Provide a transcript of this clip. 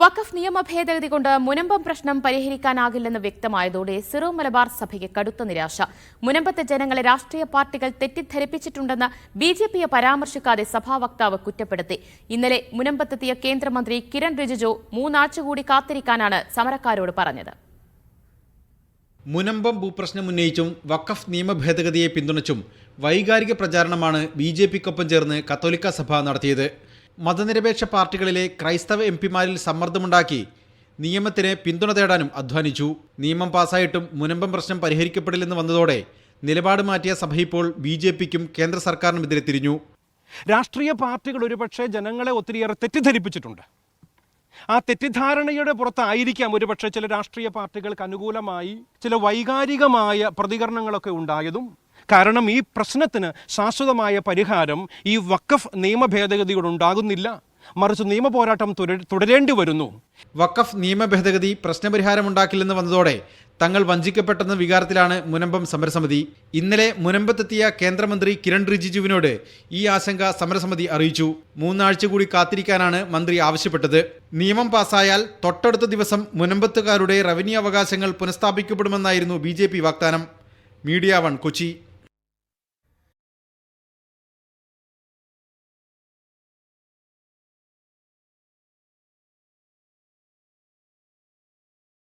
വഖഫ് നിയമ ഭേദഗതി കൊണ്ട് മുനമ്പം പ്രശ്നം പരിഹരിക്കാനാകില്ലെന്ന് വ്യക്തമായതോടെ സിറോ മലബാർ സഭയ്ക്ക് കടുത്ത നിരാശ. മുനമ്പത്തെ ജനങ്ങളെ രാഷ്ട്രീയ പാർട്ടികൾ തെറ്റിദ്ധരിപ്പിച്ചിട്ടുണ്ടെന്ന് ബി ജെ പിയെ പരാമർശിക്കാതെ സഭാ വക്താവ് കുറ്റപ്പെടുത്തി. ഇന്നലെ മുനമ്പത്തെത്തിയ കേന്ദ്രമന്ത്രി കിരൺ റിജിജു മൂന്നാഴ്ച കൂടി കാത്തിരിക്കാനാണ് സമരക്കാരോട് പറഞ്ഞത്. മുനമ്പം ഭൂപ്രശ്നം ഉന്നയിച്ചും വഖഫ് നിയമ ഭേദഗതിയെ പിന്തുണച്ചും വൈകാരിക പ്രചാരണമാണ് ബി ജെ പിക്കൊപ്പം ചേർന്ന് കത്തോലിക്ക സഭ നടത്തിയത്. മതനിരപേക്ഷ പാർട്ടികളിലെ ക്രൈസ്തവ എം പിമാരിൽ സമ്മർദ്ദമുണ്ടാക്കി നിയമത്തിന് പിന്തുണ തേടാനും അധ്വാനിച്ചു. നിയമം പാസായിട്ടും മുനമ്പം പ്രശ്നം പരിഹരിക്കപ്പെടില്ലെന്ന് വന്നതോടെ നിലപാട് മാറ്റിയ സഭ ഇപ്പോൾ ബി ജെ പിക്കും കേന്ദ്ര സർക്കാരിനുമെതിരെ തിരിഞ്ഞു. രാഷ്ട്രീയ പാർട്ടികൾ ഒരുപക്ഷെ ജനങ്ങളെ ഒത്തിരിയേറെ തെറ്റിദ്ധരിപ്പിച്ചിട്ടുണ്ട്. ആ തെറ്റിദ്ധാരണയുടെ പുറത്തായിരിക്കാം ഒരുപക്ഷെ ചില രാഷ്ട്രീയ പാർട്ടികൾക്ക് അനുകൂലമായി ചില വൈകാരികമായ പ്രതികരണങ്ങളൊക്കെ ഉണ്ടായതും കാരണം ഈ പ്രശ്നത്തിന് ശാശ്വതമായ പരിഹാരം ഈ വക്കഫ് നിയമ ഭേദഗതിയോട് ഉണ്ടാകുന്നില്ല മറിച്ച് നിയമ പോരാട്ടം തുടരേണ്ടി വരുന്നു. വഖഫ് നിയമ ഭേദഗതി പ്രശ്നപരിഹാരമുണ്ടാക്കില്ലെന്ന് വന്നതോടെ തങ്ങൾ വഞ്ചിക്കപ്പെട്ടെന്ന വികാരത്തിലാണ് മുനമ്പം സമരസമിതി. ഇന്നലെ മുനമ്പത്തെത്തിയ കേന്ദ്രമന്ത്രി കിരൺ റിജിജുവിനോട് ഈ ആശങ്ക സമരസമിതി അറിയിച്ചു. മൂന്നാഴ്ച കൂടി കാത്തിരിക്കാനാണ് മന്ത്രി ആവശ്യപ്പെട്ടത്. നിയമം പാസായാൽ തൊട്ടടുത്ത ദിവസം മുനമ്പത്തുകാരുടെ റവന്യൂ അവകാശങ്ങൾ പുനഃസ്ഥാപിക്കപ്പെടുമെന്നായിരുന്നു ബി വാഗ്ദാനം. Media one Kochi.